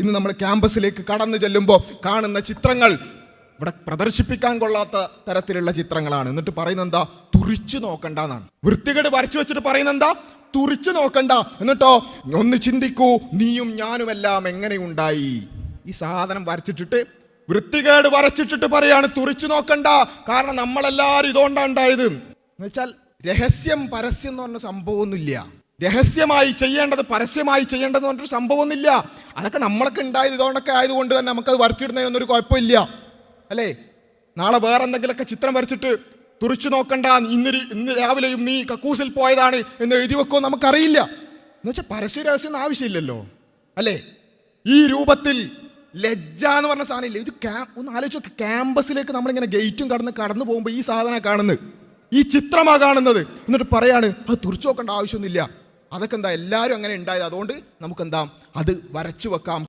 ഇന്ന് നമ്മൾ ക്യാമ്പസിലേക്ക് കടന്നു ചെല്ലുമ്പോൾ കാണുന്ന ചിത്രങ്ങൾ ഇവിടെ പ്രദർശിപ്പിക്കാൻ കൊള്ളാത്ത തരത്തിലുള്ള ചിത്രങ്ങളാണ്. എന്നിട്ട് പറയുന്നത് എന്താ തുറിച്ചു നോക്കണ്ട എന്നാണ് വൃത്തികേട് വരച്ചു വെച്ചിട്ട് പറയുന്നത് എന്താ തുറിച്ചു നോക്കണ്ട. എന്നിട്ടോ? ഒന്ന് ചിന്തിക്കൂ നീയും ഞാനുമെല്ലാം എങ്ങനെ ഉണ്ടായി ഈ സാധനം വരച്ചിട്ടിട്ട് വൃത്തികേട് വരച്ചിട്ടിട്ട് പറയാണ് തുറിച്ചു നോക്കണ്ട. കാരണം നമ്മളെല്ലാവരും ഇതുകൊണ്ടാണ് ഉണ്ടായത്. എന്ന് വെച്ചാൽ രഹസ്യം പരസ്യം എന്ന് പറഞ്ഞ സംഭവമൊന്നുമില്ല. രഹസ്യമായി ചെയ്യേണ്ടത് പരസ്യമായി ചെയ്യേണ്ടത് പറഞ്ഞൊരു സംഭവമൊന്നുമില്ല. അതൊക്കെ നമ്മളൊക്കെ ഉണ്ടായത് ഇതുകൊണ്ടൊക്കെ ആയതുകൊണ്ട് തന്നെ നമുക്കത് വരച്ചിടുന്നതിനൊന്നും ഒരു കുഴപ്പമില്ല. അല്ലേ? നാളെ വേറെ എന്തെങ്കിലുമൊക്കെ ചിത്രം വരച്ചിട്ട് തുറിച്ചു നോക്കണ്ട ഇന്നൊരു ഇന്ന് രാവിലെയും നീ കക്കൂസിൽ പോയതാണ് എന്ന് എഴുതി വെക്കോ നമുക്കറിയില്ല. എന്നുവെച്ചാൽ പരസ്യ രഹസ്യം ആവശ്യമില്ലല്ലോ. അല്ലേ? ഈ രൂപത്തിൽ ലജ്ജ എന്ന് പറഞ്ഞ സാധനം ഇല്ല. ഇത് ക്യാ ഒന്ന് ആലോചിച്ച് നോക്കി. ക്യാമ്പസിലേക്ക് നമ്മളിങ്ങനെ ഗേറ്റും കടന്ന് കടന്നു പോകുമ്പോൾ ഈ സാധനം കാണുന്നത്. ഈ ചിത്രമാണ് കാണുന്നത്. എന്നിട്ട് പറയാണ് അത് തുറിച്ചു നോക്കേണ്ട ആവശ്യമൊന്നുമില്ല. അതൊക്കെ എന്താ എല്ലാവരും അങ്ങനെ ഉണ്ടായത് അതുകൊണ്ട് നമുക്കെന്താ അത് വരച്ചു വെക്കാം.